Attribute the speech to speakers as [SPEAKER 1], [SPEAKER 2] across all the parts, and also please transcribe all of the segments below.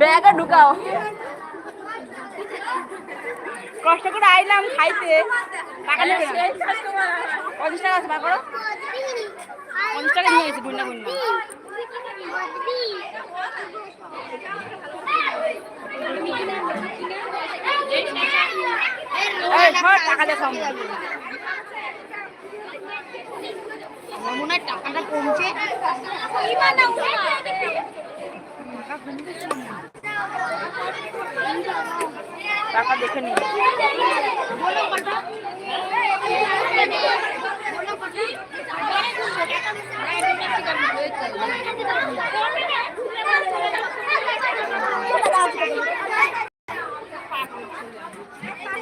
[SPEAKER 1] ব্যাগে ঢুকাও। কষ্ট করে আইলাম খাইতে। টাকা নেবে পঞ্চাশ টাকা আছে করো পঞ্চাশ টাকা নিয়ে গেছি গুন্ডা গুন্ডা। টাকা দেখো আমার মনে হয় টাকাটা কমছে। টাকা দেখে নি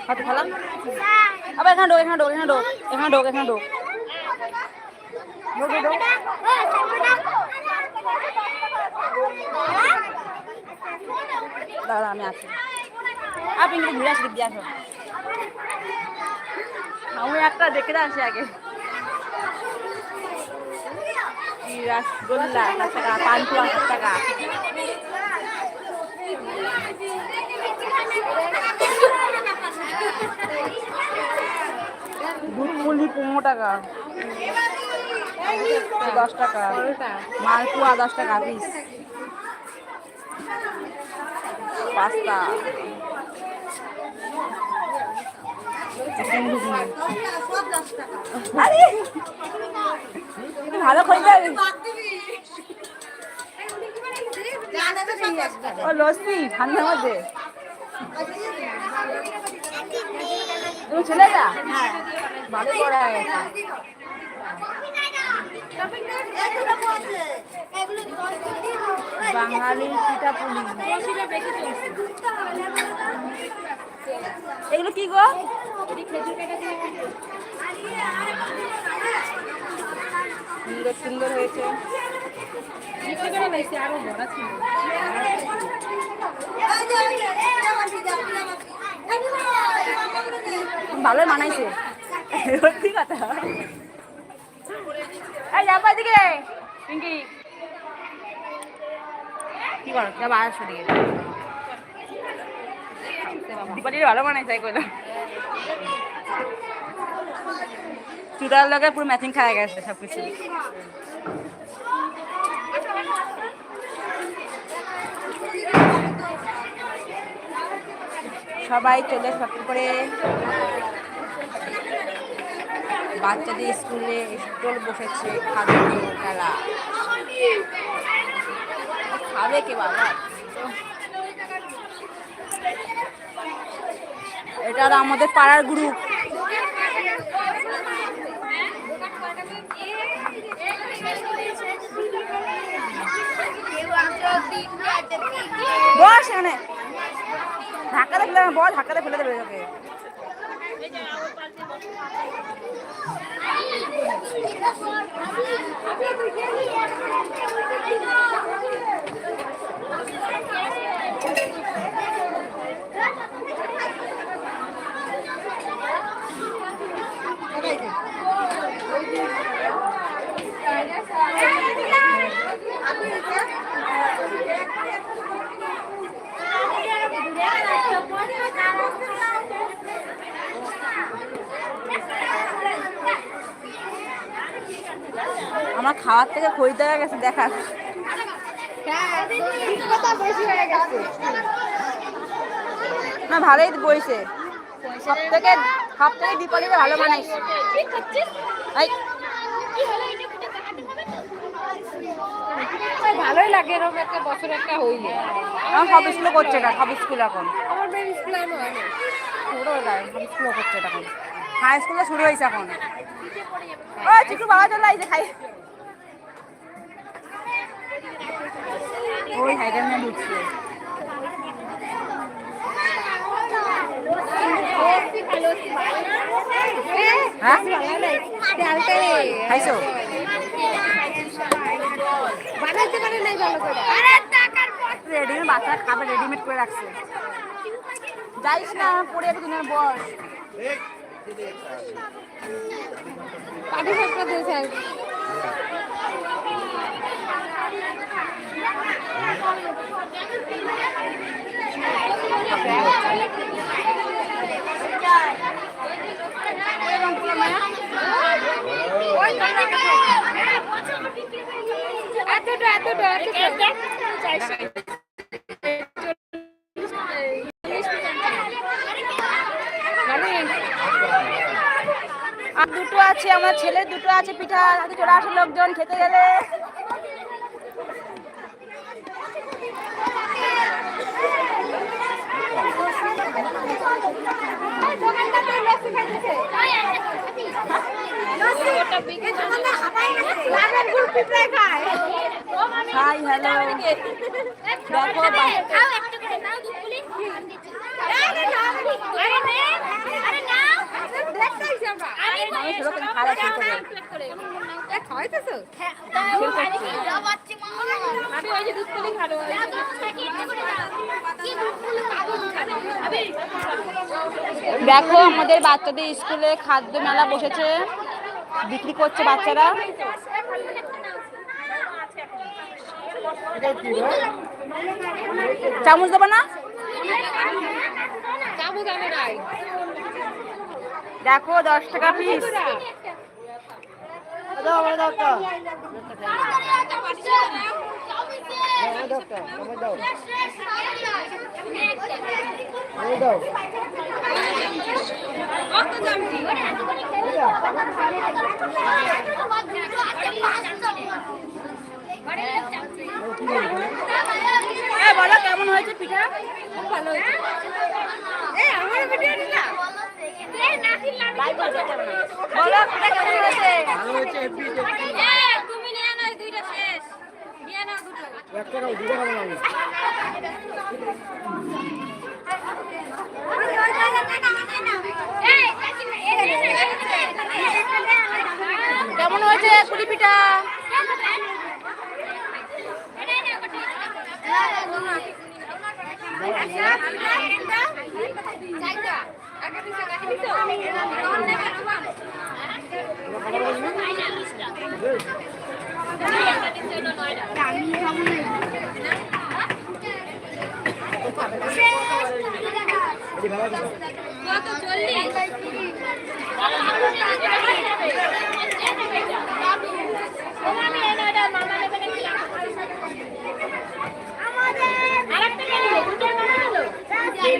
[SPEAKER 1] হাতে খেলাম আবার এখানে ঢোক এখানে ঢোক এখানে ঢোক এখানে ঢোক এখানে ঢোক ঢোক, ঢোক, দাঁড়া আমি আছি আপনি কিন্তু ঘুরে আসি দিয়ে আসো আমি একটা দেখে আসি আগে। রসগোল্লা টাকা পান্তুয়া সাত টাকা। দুধপুলি পনেরো টাকা। দশ টাকা। মালপুয়া দশ টাকা, পিস। পাস্তা। আরে! ভালো খরিদার ও লস্যি ঠান্ডার মধ্যে তুমি ছেলেটা ভালো করা গেছে বাঙালি পিঠাপুলি এগুলো কি গো? সুন্দর সুন্দর হয়েছে। ভালোই মানাইছে। সত্যি কথা। এই যাব এদিকে পিঙ্কি। কি করো যাব আসো দিকে দীপালির ভালো মানাইছে তাই কইলাম চুড়ার লগে পুরো ম্যাচিং খাওয়া গেছে সব কিছু সবাই চলে সব করে। বাচ্চাদের স্কুলে স্টল বসেছে, খাবে খেলা। খাবে কে বাবা? এটা আমাদের পাড়ার গ্রুপ বস এখানে। ধাক্কাতে ফেলে বল ধাক্কাতে ফেলে দেবে তোকে আমার খাওয়ার থেকে খরিদ্দার গেছে দেখা। না ভালোই বইছে। সব থেকে সব থেকে দীপালিতে ভালো
[SPEAKER 2] ভালোই লাগে এরকম একটা বছর একটা হইলে
[SPEAKER 1] এখন সব স্কুলে করছে এটা সব স্কুল এখন।
[SPEAKER 2] আমার স্কুলে
[SPEAKER 1] ছোটো যায় সব স্কুলে করছে এখন। হাই স্কুলে শুরু হয়েছে এখন। ও চিকু বাবা চলে আইছে, খাই। ওই হাইডার নিয়ে ঢুকছে।
[SPEAKER 2] নাই ভালো
[SPEAKER 1] রেডিমেড বাচ্চা খাবে রেডিমেড করে রাখছে। যাইস না, পড়ে যাবে কিনা বস
[SPEAKER 2] পাটি সাপটা দিয়েছে আর এতটা। এতটা দুটো আছে আমার ছেলে দুটো আছে পিঠা হাতে চলে আসে লোকজন খেতে গেলে। দেখো দেখো, আমাদের বাচ্চাদের স্কুলে খাদ্য মেলা বসেছে। বিক্রি করছে বাচ্চারা। চামচ দেবো না?
[SPEAKER 1] চামচ আনে নাই
[SPEAKER 2] দেখো দশ টাকা পিস বলো কেমন হয়েছে পিঠা? বলো পিঠা কেমন হয়েছে
[SPEAKER 3] তুমি নিয়ে নাও দুইটা শেষ। নিয়ে নাও দুটো।
[SPEAKER 2] কেমন হয়েছে কুড়ি পিঠা?
[SPEAKER 3] কত চল্লিশ
[SPEAKER 2] দশ টাকা দাও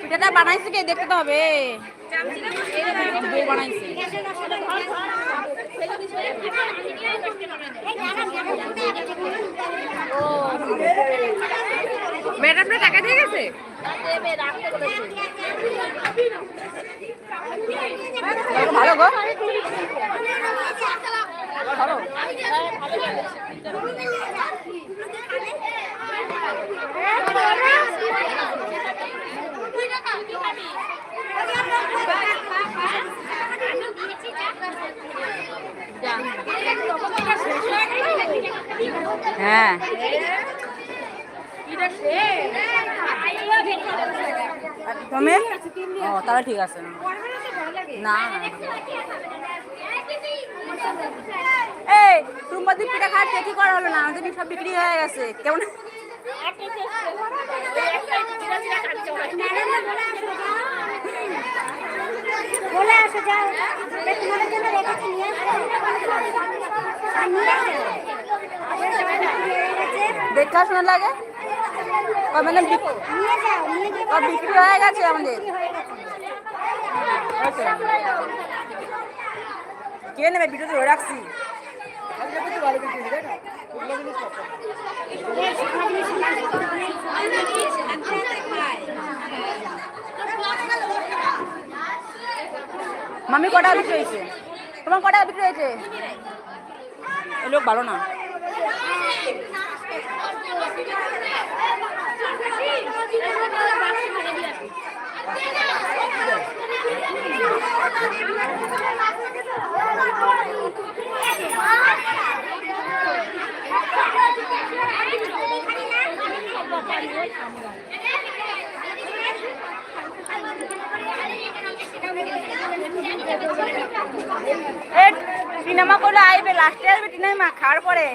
[SPEAKER 2] পিঠাটা বানাইছে কে দেখতে হবে বানাইছে
[SPEAKER 1] ম্যাডামরা টাকা দিয়ে গেছে
[SPEAKER 2] গো। হ্যাঁ। তুমি? ও তাহলে ঠিক আছে। না। না না এই টুম্পাদি পিঠা খাচ্ছে কি করা হলো না? আমাদের সব বিক্রি হয়ে গেছে। কেমন?
[SPEAKER 4] বলে আসো যাও। তোমাদের জন্য রেখেছি নিয়ে।
[SPEAKER 2] দেখতে শোনা লাগে? বিক্রি হয়ে গেছে আমাদের। কে নেবে? ভিডিও ধরে রাখছি। মামি কটা বিক্রি হয়েছে? তোমার কটা বিক্রি হয়েছে? লোক ভালো না এ সিনেমা করলে আইবে লাস্টে আসবে সিনেমা খাওয়ার পরে।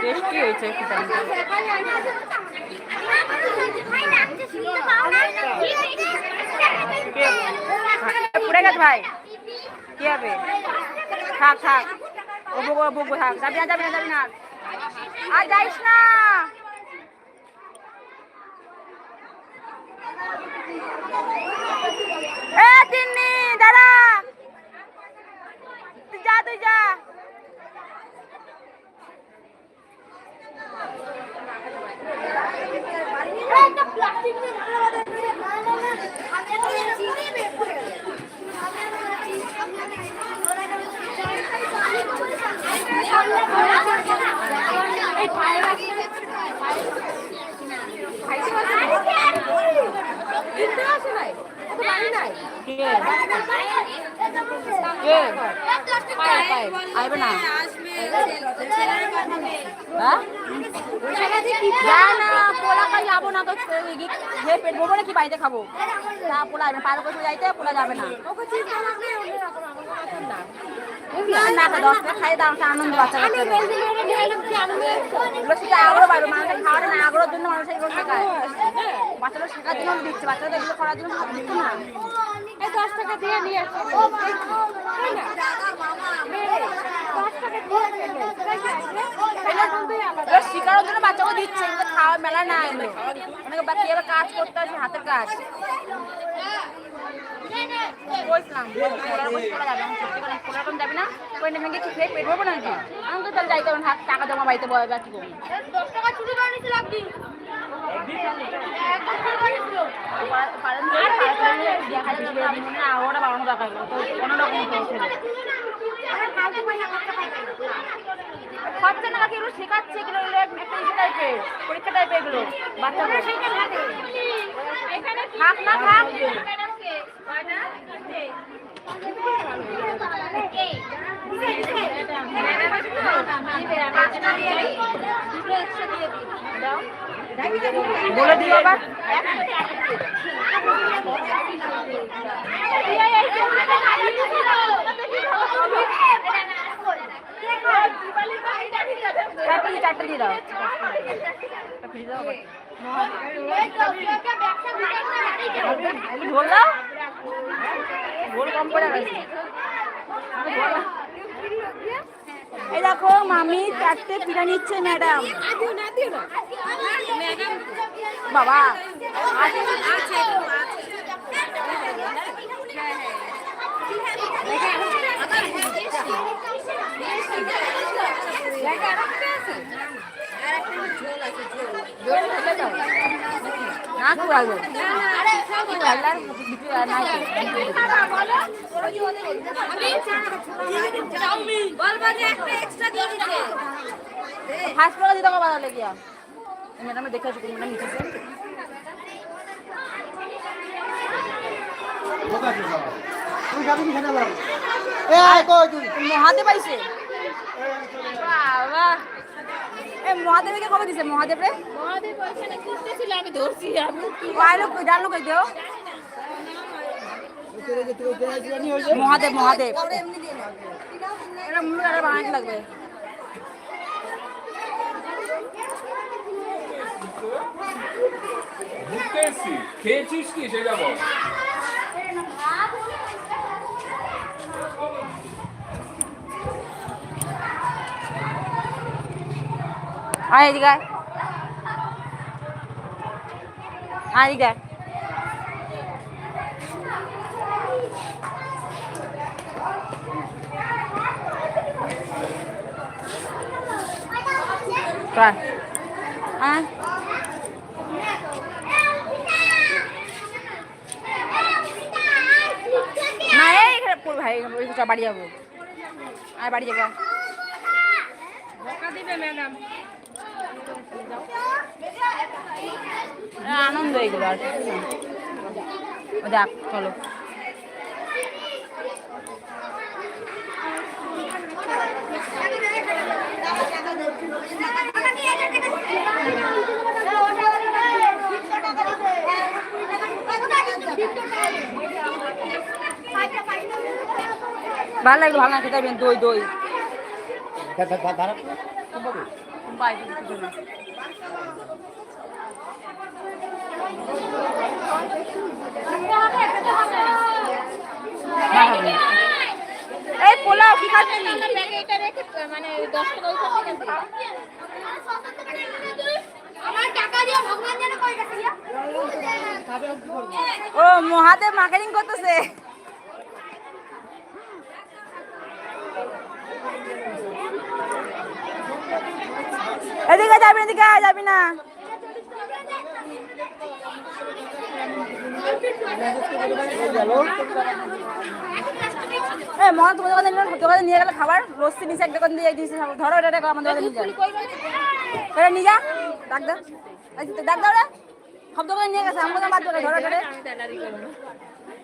[SPEAKER 2] টেস্টি গেছে ভাই। কি হবে? থাক থাক। ও বকবো বকবো থাক। যাবি না যাবি না যাবি না। আর যাইস না। তিন্নি, দাঁড়া। যা, তুই যা। কে হ্যাঁ? যাব না খাব? না, পোলা আইবে পার পোলা যাবে না। না দশ খাই দাম আনন্দ আগ্রহ মানুষের না আগ্রহের জন্য মানুষ এগুলো বাচ্চারা শেখার জন্য দিচ্ছে, বাচ্চারা করার জন্য না।
[SPEAKER 1] দশ টাকা দিয়ে নিয়ে
[SPEAKER 2] শেখানোর জন্য বাচ্চাকে দিচ্ছে খাওয়া মেলা না এগুলো অনেকে বাচ্চা এবার কাজ করতে আসে হাতের কাজ। বলছিলাম যাবে না। ওই নেমে গিয়ে খেয়ে পেট ভরবো নাকি? আমি তো তাহলে হাত টাকা জমা বাড়িতে বয় বা কি করব? যে বাড়ানো দরকার তো কোনো রকম হচ্ছে না। খরচা না বাকি এগুলো শেখাচ্ছে এগুলো এগুলো একটা ইসে টাইপের পরীক্ষা টাইপের এগুলো বাচ্চাদের। থাক না থাক। বলে দিও আবার দাও দাও। দাও কম করে এই দেখো মামি চারটে পিঠা নিচ্ছে ম্যাডাম
[SPEAKER 1] না, দিও না।
[SPEAKER 2] বাবা।
[SPEAKER 3] যে একটা এক্সট্রা দিতে
[SPEAKER 2] ফার্স্ট করে দিতে হবে বাজার লেগে ম্যাডাম দেখে আসি ম্যাডাম নিচে মহাদেব আইছে। বাবা। এ মহাদেবকে কবে দিছে? মহাদেব রে?
[SPEAKER 1] মহাদেব ওইখানে ঘুরতেছিল, আমি ধরছি আমি
[SPEAKER 2] কই কই দেও?
[SPEAKER 5] দেয়
[SPEAKER 2] এটা মুড়ি আর বানাইতে লাগবে।
[SPEAKER 6] ঘুরতে এসছি খেয়েছিস কি সেটা বল
[SPEAKER 2] আয় এদিকে আয় আয় ভাই ওই চ বাড়ি যাব। আর বাড়ি যাব। আনন্দ এগুলো আর দেখ চলো। ভালো লাগল ভালো না খেতে পারবেন দই দই। এই পোলাও কি খাচ্ছি
[SPEAKER 1] ব্যাগে এটা রেখে মানে দশ টাকা
[SPEAKER 4] আমার টাকা দিয়ে ভগবান যেন করে গেছে
[SPEAKER 2] ও মহাদেব মার্কেটিং করতেছে। এদিকে যাবি এদিকে যাবি না। এ মহা তোমার দোকানে নিয়ে দোকানে নিয়ে গেলে খাবার। লস্যি নিচে এক দোকান দিয়ে দিয়েছে ধরো এটা এটা আমার দোকানে নিয়ে যাও। এটা নিয়ে যা ডাক দাও এই যে, ডাক দাও রে সব দোকানে নিয়ে গেছে আমার দোকানে বাদ দোকানে ধরো এটা রে।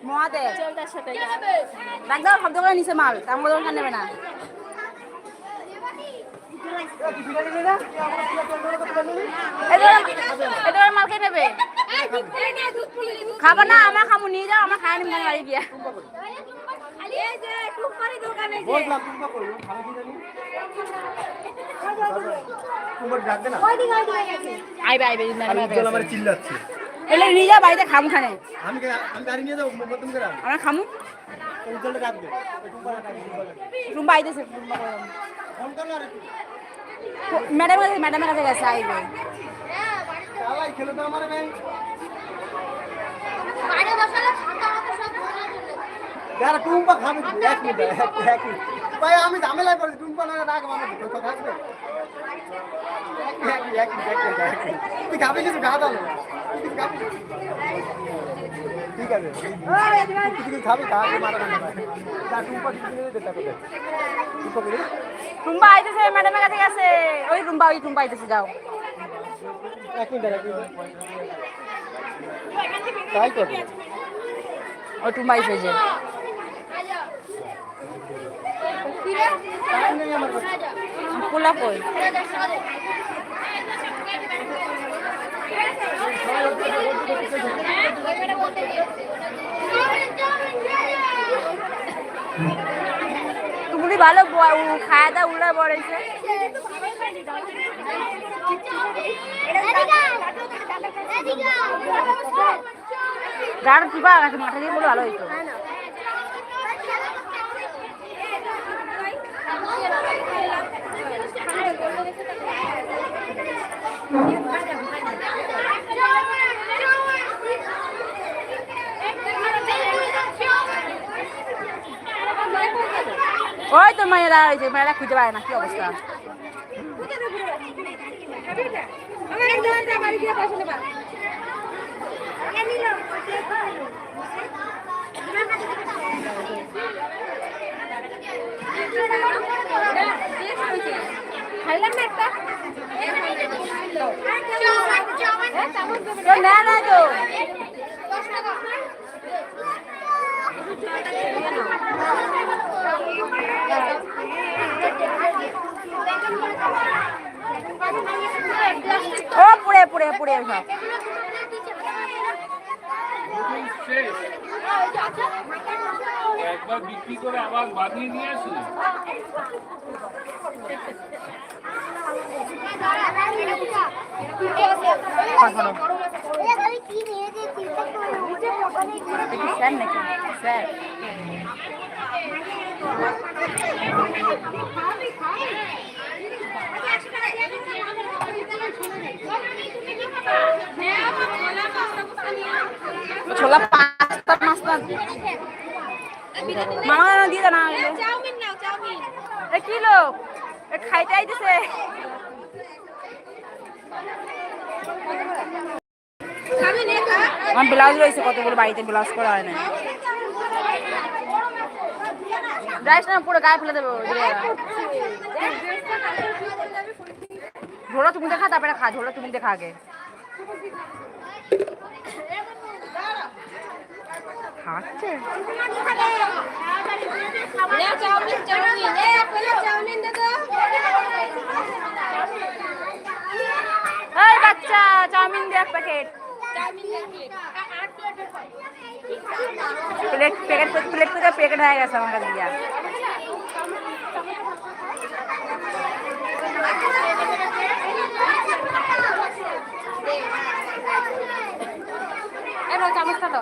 [SPEAKER 2] মহাদেব।
[SPEAKER 1] তার সাথে
[SPEAKER 2] ডাক দাও সব দোকানে নিচে মাল আমার দোকানে নেবে না। মাল নেবে খাবার না আমার খামু নিয়ে যাও আমার খাই নিব বাড়ি গিয়া আইবে আইবে
[SPEAKER 5] চিল্লাচ্ছে।
[SPEAKER 2] এলে নিয়ে যা বাড়িতে খামু খানে।
[SPEAKER 5] আমি কে- আমি গাড়ি নিয়ে যাব তুমি করে
[SPEAKER 2] আমরা খামু। রুম্বা আইতেছে
[SPEAKER 5] ফোন করো আর একটু
[SPEAKER 2] ম্যাডাম কাছে ম্যাডামের কাছে গেছে আইবে।
[SPEAKER 5] যারা টুম্পা খাবে কি? এক মিনিট এক মিনিট। ভাই আমি ঝামেলায় পড়েছি টুম্পা না রাখ আমার তো থাকবে। তুই খাবি কিছু তাহলে তুই খাবি? ঠিক আছে। খাবি টুম্পা টুম্পা
[SPEAKER 2] রুম্বা আইতেছে ম্যাডামের কাছে গেছে। ওই রুম্বা ওই রুম্বা আইতেছে যাও।
[SPEAKER 5] এক মিনিট এক মিনিট। তাই করবে?
[SPEAKER 2] ওই টুম্বা
[SPEAKER 5] টাইম নেই
[SPEAKER 2] পোলা কই তুমি ভালো খাওয়া দাওয়া বড়াইছে গাড় চিপা গেছে মাথা দিয়ে বলে ভালো হইতো। ওই তো মায়েরা দাঁড়া হয়েছে মায়েরা খুঁজে পায় না, কি অবস্থা?
[SPEAKER 1] খাইলাম না একটা
[SPEAKER 2] তো। ও পুড়ে পুড়ে পুড়ে সব।
[SPEAKER 6] একবার বিক্রি করে আবার বানিয়ে নিয়ে আসি?
[SPEAKER 2] স্যার নাকি? স্যার। ছোলা পাঁচটা পাঁচটা মামা দিয়ে দাও, না কি লোক? এ খাইতে আইতেছে। আমার ব্লাউজ রয়েছে, কতগুলো বাড়িতে ব্লাউজ করা হয় না। রাইস না, পুরো গায়ে ফেলে দেবো ঝোলা তুমি দেখা, তারপরে খা ঝোলা তুমি দেখা আগে। খাচ্ছে। বাচ্চা চাউমিন দে এক প্যাকেট। প্লেট প্যাকেট প্লেট করে প্যাকেট হয়ে গেছে আমার কাছে দিয়া চামচটা তো